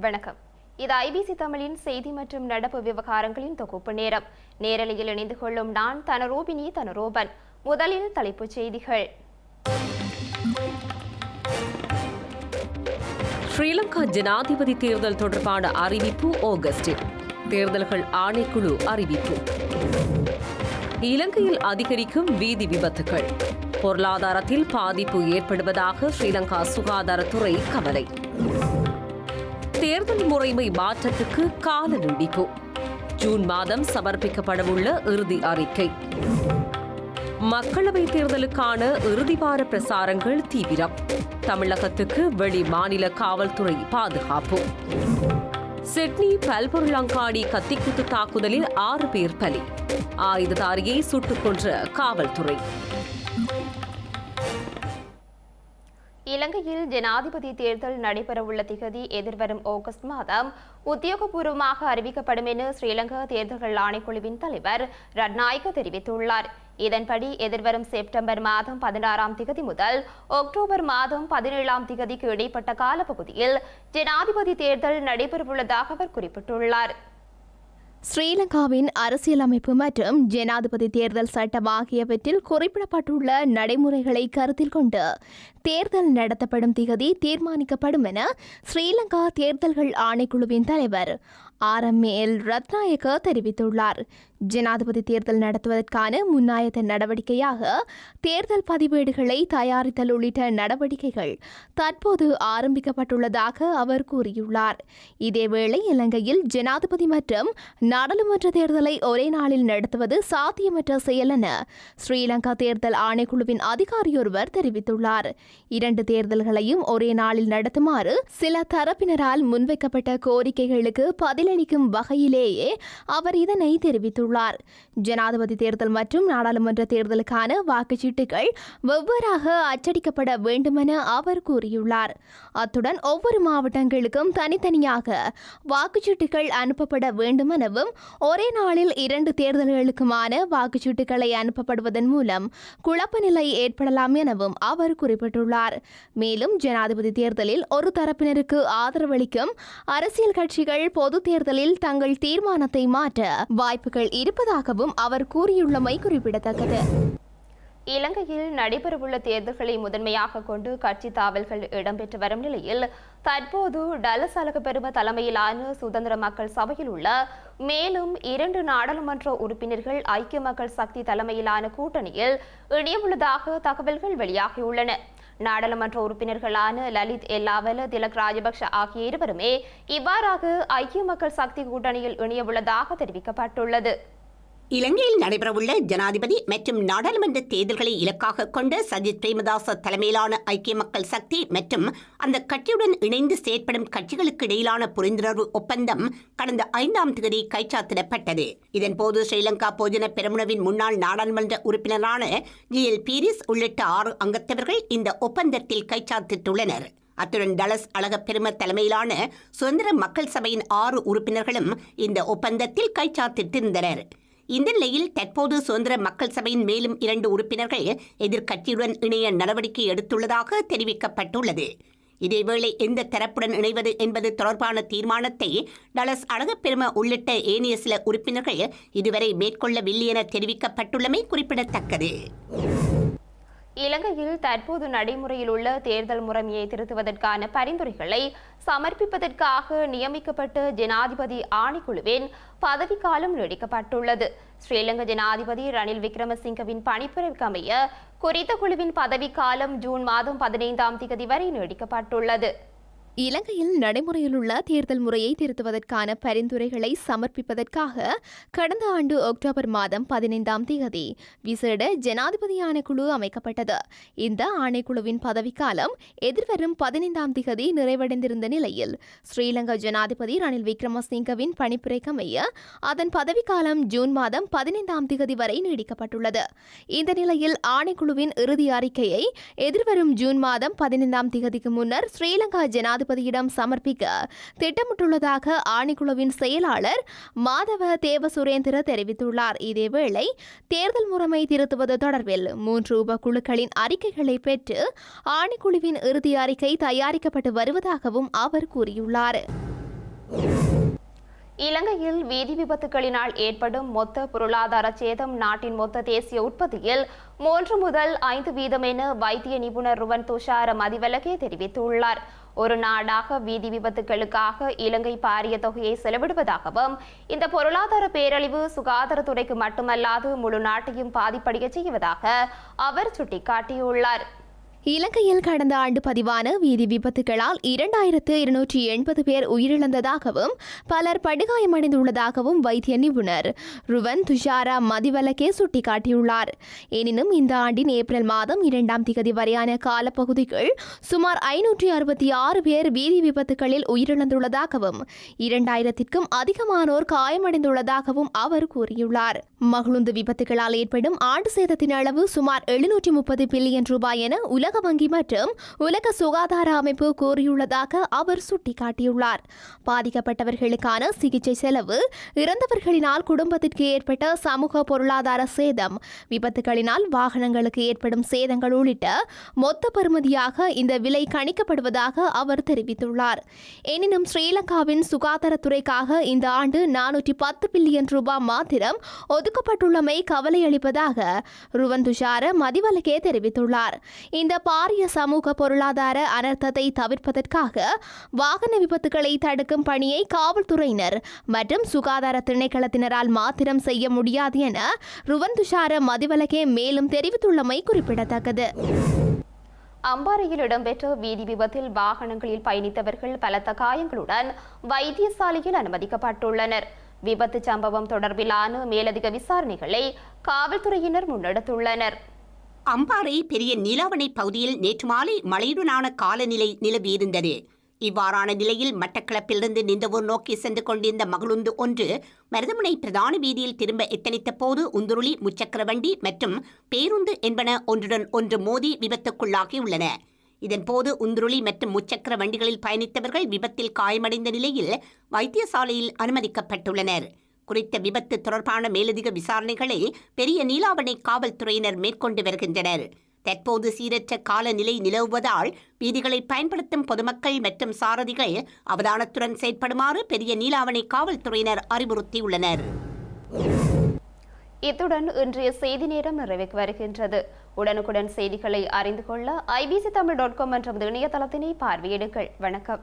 வணக்கம். இது ஐபிசி தமிழின் செய்தி மற்றும் நடப்பு விவகாரங்களின் தொகுப்பு நேரம். நேரலையில் இணைந்து கொள்ளும் நான் தனரூபினி தனரோபன். முதலில் தலைப்புச் செய்திகள். ஸ்ரீலங்கா ஜனாதிபதி தேர்தல் தொடர்பான அறிவிப்பு ஆகஸ்டில் தேர்தல்கள் ஆணைக்குழு அறிவிப்பு. இலங்கையில் அதிகரிக்கும் வீதி விபத்துகள். பொருளாதாரத்தில் பாதிப்பு ஏற்படுவதாக ஸ்ரீலங்கா சுகாதாரத்துறை கவலை. தேர்தல் முறைமை மாற்றத்துக்கு கால நீடிப்பு. ஜூன் மாதம் சமர்ப்பிக்கப்படவுள்ள இறுதி அறிக்கை. மக்களவைத் தேர்தலுக்கான இறுதிவார பிரசாரங்கள் தீவிரம். தமிழகத்துக்கு வெளி மாநில காவல்துறை பாதுகாப்பு. சிட்னி பல்பொருளங்காடி கத்திக்குத்து தாக்குதலில் ஆறு பேர் பலி. ஆயுததாரியை சுட்டுக் கொன்ற காவல்துறை. இலங்கையில் ஜனாதிபதி தேர்தல் நடைபெறவுள்ள திகதி எதிர்வரும் ஆகஸ்ட் மாதம் உத்தியோகபூர்வமாக அறிவிக்கப்படும் என ஸ்ரீலங்கா தேர்தல்கள் ஆணைக்குழுவின் தலைவர் ரட்நாயக்க தெரிவித்துள்ளார். இதன்படி எதிர்வரும் செப்டம்பர் மாதம் பதினாறாம் திகதி முதல் அக்டோபர் மாதம் பதினேழாம் திகதிக்கு இடைப்பட்ட காலப்பகுதியில் ஜனாதிபதி தேர்தல் நடைபெறவுள்ளதாக அவர் குறிப்பிட்டுள்ளார். ஸ்ரீலங்காவின் அரசியலமைப்பு மற்றும் ஜனாதிபதி தேர்தல் சட்டம் ஆகியவற்றில் குறிப்பிடப்பட்டுள்ள நடைமுறைகளை கருத்தில் கொண்டு தேர்தல் நடத்தப்படும் திகதி தீர்மானிக்கப்படும் என ஸ்ரீலங்கா தேர்தல்கள் ஆணைக்குழுவின் தலைவர் ஆர் எம் எல் ரத்நாயக்க தெரிவித்துள்ளார். ஜனாதிபதி தேர்தல் நடத்துவதற்கான முன்னாயத்த நடவடிக்கையாக தேர்தல் பதிவேடுகளை தயாரித்தல் உள்ளிட்ட நடவடிக்கைகள் தற்போது ஆரம்பிக்கப்பட்டுள்ளதாக அவர் கூறியுள்ளார். இதேவேளை இலங்கையில் ஜனாதிபதி மற்றும் நாடாளுமன்ற தேர்தலை ஒரே நாளில் நடத்துவது சாத்தியமற்ற செயல் என ஸ்ரீலங்கா தேர்தல் ஆணைக்குழுவின் அதிகாரியொருவர் தெரிவித்துள்ளார். இரண்டு தேர்தல்களையும் ஒரே நாளில் நடத்துமாறு சில தரப்பினரால் முன்வைக்கப்பட்ட கோரிக்கைகளுக்கு பதிலளிக்கும் வகையிலேயே அவர் இதனை தெரிவித்துள்ளார். ஜனாதிபதி தேர்தல் மற்றும் நாடாளுமன்ற தேர்தலுக்கான வாக்குச்சீட்டுகள் வெவ்வேறாக அச்சடிக்கப்பட வேண்டுமென அவர் கூறியுள்ளார். அத்துடன் ஒவ்வொரு மாவட்டங்களுக்கும் தனித்தனியாக வாக்குச்சீட்டுகள் அனுப்பப்பட வேண்டுமெனவும் ஒரே நாளில் இரண்டு தேர்தல்களுக்குமான வாக்குச்சீட்டுகளை அனுப்பப்படுவதன் மூலம் குழப்ப நிலை ஏற்படலாம் எனவும் அவர் குறிப்பிட்டுள்ளார். மேலும் ஜனாதிபதி தேர்தலில் ஒரு தரப்பினருக்கு ஆதரவளிக்கும் அரசியல் கட்சிகள் பொது தேர்தலில் தங்கள் தீர்மானத்தை மாற்ற வாய்ப்புகள் இருப்பதாகவும் அவர் கூறியுள்ளமை குறிப்பிடத்தக்கது. இலங்கையில் நடைபெறவுள்ள தேர்தல்களை முதன்மையாக கொண்டு கட்சி தாவல்கள் இடம்பெற்று வரும் நிலையில் தற்போது டலஸ் அழகப்பெரும தலைமையிலான சுதந்திர மக்கள் சபையில் உள்ள மேலும் இரண்டு நாடாளுமன்ற உறுப்பினர்கள் ஐக்கிய மக்கள் சக்தி தலைமையிலான கூட்டணியில் இணையவுள்ளதாக தகவல்கள் வெளியாகியுள்ளன. நாடாளுமன்ற உறுப்பினர்களான லலித் எல்லாவல திலக் ராஜபக்ஷ ஆகிய இருவருமே இவ்வாறாக ஐக்கிய மக்கள் சக்தி கூட்டணியில் இணையவுள்ளதாக தெரிவிக்கப்பட்டுள்ளது. இலங்கையில் நடைபெறவுள்ள ஜனாதிபதி மற்றும் நாடாளுமன்ற தேர்தல்களை இலக்காக கொண்ட சஜித் பிரேமதாச தலைமையிலான ஐக்கிய மக்கள் சக்தி மற்றும் அந்த கட்சியுடன் இணைந்து செயற்படும் கட்சிகளுக்கு இடையிலான புரிந்துணர்வு ஒப்பந்தம் கடந்த ஐந்தாம் தேதி கைச்சாத்திடப்பட்டது. இதன்போது ஸ்ரீலங்கா போஜன பெருமுனவின் முன்னாள் நாடாளுமன்ற உறுப்பினரான ஜி எல் பீரிஸ் உள்ளிட்ட ஆறு அங்கத்தவர்கள் இந்த ஒப்பந்தத்தில் கைச்சாத்திட்டுள்ளனர். அத்துடன் டலஸ் அழகப்பெரும தலைமையிலான சுதந்திர மக்கள் சபையின் ஆறு உறுப்பினர்களும் இந்த ஒப்பந்தத்தில் கைச்சாத்திட்டிருந்தனர். இந்த நிலையில் தற்போது சுதந்திர மக்கள் சபையின் மேலும் இரண்டு உறுப்பினர்கள் எதிர்க்கட்சியுடன் இணைய நடவடிக்கை எடுத்துள்ளதாக தெரிவிக்கப்பட்டுள்ளது. இதேவேளை எந்த தரப்புடன் இணைவது என்பது தொடர்பான தீர்மானத்தை டலஸ் அழகப்பெரும உள்ளிட்ட ஏனைய சில உறுப்பினர்கள் இதுவரை மேற்கொள்ளவில்லை என தெரிவிக்கப்பட்டுள்ளமை குறிப்பிடத்தக்கது. இலங்கையில் தற்போது நடைமுறையில் உள்ள தேர்தல் முறைமையை திருத்துவதற்கான பரிந்துரைகளை சமர்ப்பிப்பதற்காக நியமிக்கப்பட்ட ஜனாதிபதி ஆணைக்குழுவின் பதவிக்காலம் நீடிக்கப்பட்டுள்ளது. ஸ்ரீலங்கா ஜனாதிபதி ரணில் விக்ரமசிங்கவின் பணிப்புரைக்கு அமைய குறித்த குழுவின் பதவிக்காலம் ஜூன் மாதம் பதினைந்தாம் தேதி வரை நீடிக்கப்பட்டுள்ளது. இலங்கையில் நடைமுறையில் உள்ள தேர்தல் முறையை திருத்துவதற்கான பரிந்துரைகளை சமர்ப்பிப்பதற்காக கடந்த ஆண்டு அக்டோபர் மாதம் பதினைந்தாம் தேதி விசேட ஜனாதிபதி ஆணைக்குழு அமைக்கப்பட்டது. இந்த ஆணைக்குழுவின் பதவிக்காலம் எதிர்வரும் பதினைந்தாம் தேதி நிறைவடைந்திருந்த நிலையில் ஸ்ரீலங்கா ஜனாதிபதி ரணில் விக்ரமசிங்கவின் பணிப்புரைக்கமைய அதன் பதவிக்காலம் ஜூன் மாதம் பதினைந்தாம் தேதி வரை நீடிக்கப்பட்டுள்ளது. இந்த நிலையில் ஆணைக்குழுவின் இறுதி அறிக்கையை எதிர்வரும் ஜூன் மாதம் பதினைந்தாம் தேதிக்கு முன்னர் ஸ்ரீலங்கா ஜனாதிபதி ஜனாதிபதியிடம் சமர்ப்பிக்க திட்டமிட்டுள்ளதாக ஆணைக்குழுவின் செயலாளர் மாதவ தேவ சுரேந்திர தெரிவித்துள்ளார். இதேவேளை தேர்தல் முறைமை திருத்துவது தொடர்பில் மூன்று உபக்குழுக்களின் அறிக்கைகளை பெற்று ஆணைக்குழுவின் இறுதி அறிக்கை தயாரிக்கப்பட்டு வருவதாகவும் அவர் கூறியுள்ளார். இலங்கையில் வீதி விபத்துகளினால் ஏற்படும் மொத்த பொருளாதார சேதம் நாட்டின் மொத்த தேசிய உற்பத்தியில் மூன்று முதல் ஐந்து வீதம் என வைத்திய நிபுணர் ருவன் துஷார மதிவலகே தெரிவித்துள்ளார். ஒரு நாடாக வீதி விபத்துகளுக்காக இலங்கை பாரிய தொகையை செலவிடுவதாகவும் இந்த பொருளாதார பேரழிவு சுகாதாரத்துறைக்கு மட்டுமல்லாது முழு நாட்டையும் பாதிப்படைய செய்வதாக அவர் சுட்டிக்காட்டியுள்ளார். இலங்கையில் கடந்த ஆண்டு பதிவான வீதி விபத்துகளால் இரண்டாயிரத்து இருநூற்றி எண்பது பேர் உயிரிழந்ததாகவும் பலர் படுகாயமடைந்துள்ளதாகவும் வைத்திய நிபுணர் ருவன் துஷாரா மதிவலக்கே சுட்டிக்காட்டியுள்ளார். எனினும் இந்த ஆண்டின் ஏப்ரல் மாதம் இரண்டாம் திகதி வரையான காலப்பகுதிகள் சுமார் ஐநூற்றி அறுபத்தி ஆறு பேர் வீதி விபத்துகளில் உயிரிழந்துள்ளதாகவும் இரண்டாயிரத்திற்கும் அதிகமானோர் காயமடைந்துள்ளதாகவும் அவர் கூறியுள்ளார். மகளுந்து விபத்துகளால் ஏற்படும் ஆண்டு சேதத்தின் அளவு சுமார் எழுநூற்றி முப்பது பில்லியன் ரூபாய் என உலக உலக வங்கி மற்றும் உலக சுகாதார அமைப்பு கூறியுள்ளதாக அவர் சுட்டிக்காட்டியுள்ளார். பாதிக்கப்பட்டவர்களுக்கான சிகிச்சை செலவு இறந்தவர்களினால் குடும்பத்திற்கு ஏற்பட்ட சமூக பொருளாதார சேதம் விபத்துகளினால் வாகனங்களுக்கு ஏற்படும் சேதங்கள் உள்ளிட்ட மொத்த பெறுமதியாக இந்த விலை கணிக்கப்படுவதாக அவர் தெரிவித்துள்ளார். எனினும் ஸ்ரீலங்காவின் சுகாதாரத்துறைக்காக இந்த ஆண்டு நானூற்றி பத்து பில்லியன் ரூபாய் மாத்திரம் ஒதுக்கப்பட்டுள்ளமை கவலையளிப்பதாக ருவன் துஷார மதிவலகே தெரிவித்துள்ளார். இந்த பாரிய சமூக பொருளாதார அனர்த்தத்தை தவிர்ப்பதற்காக வாகன விபத்துகளை தடுக்கும் பணியை காவல்துறையினர் மற்றும் சுகாதார திணைக்களத்தினரால் மாத்திரம் செய்ய முடியாது என ருவன் துஷார மதிவலகே மேலும் தெரிவித்துள்ளமை குறிப்பிடத்தக்கது. அம்பாறையில் இடம்பெற்ற வீதி விபத்தில் வாகனங்களில் பயணித்தவர்கள் பலத்த காயங்களுடன் வைத்தியசாலையில் அனுமதிக்கப்பட்டுள்ளனர். விபத்து சம்பவம் தொடர்பிலான மேலதிக விசாரணைகளை காவல்துறையினர் முன்னெடுத்துள்ளனர். அம்பாறை பெரிய நிலவணை பகுதியில் நேற்று மாலை மழையுடனான காலநிலை நிலவியிருந்தது. இவ்வாறான நிலையில் மட்டக்களப்பிலிருந்து நிந்தவூர் நோக்கி சென்று கொண்டிருந்த மகளுந்து ஒன்று மருதமுனை பிரதான வீதியில் திரும்ப எத்தனித்த போது உந்துருளி முச்சக்கர வண்டி மற்றும் பேருந்து என்பன ஒன்றுடன் ஒன்று மோதி விபத்துக்குள்ளாகியுள்ளன. இதன்போது உந்துருளி மற்றும் முச்சக்கர வண்டிகளில் பயணித்தவர்கள் விபத்தில் காயமடைந்த நிலையில் வைத்தியசாலையில் அனுமதிக்கப்பட்டுள்ளனர். குறித்த விபத்து தொடர்பான மேலதிக விசாரணைகளை பெரிய நீலாவணை காவல்துறையினர் மேற்கொண்டு வருகின்றனர். தற்போது சீரற்ற காலநிலை நிலவுவதால் வீதிகளை பயன்படுத்தும் பொதுமக்கள் மற்றும் சாரதிகள் அவதானத்துடன் செயற்படுமாறு பெரிய நீலாவணை காவல்துறையினர் அறிவுறுத்தியுள்ளனர். இத்துடன் இன்றைய செய்தி நேரம் நிறைவுக்கு வருகின்றது. உடனுக்குடன் செய்திகளை அறிந்து கொள்ள ஐபிசி தமிழ் டாட் காம் என்ற இணையதளத்தினை பார்வையிடுங்கள். வணக்கம்.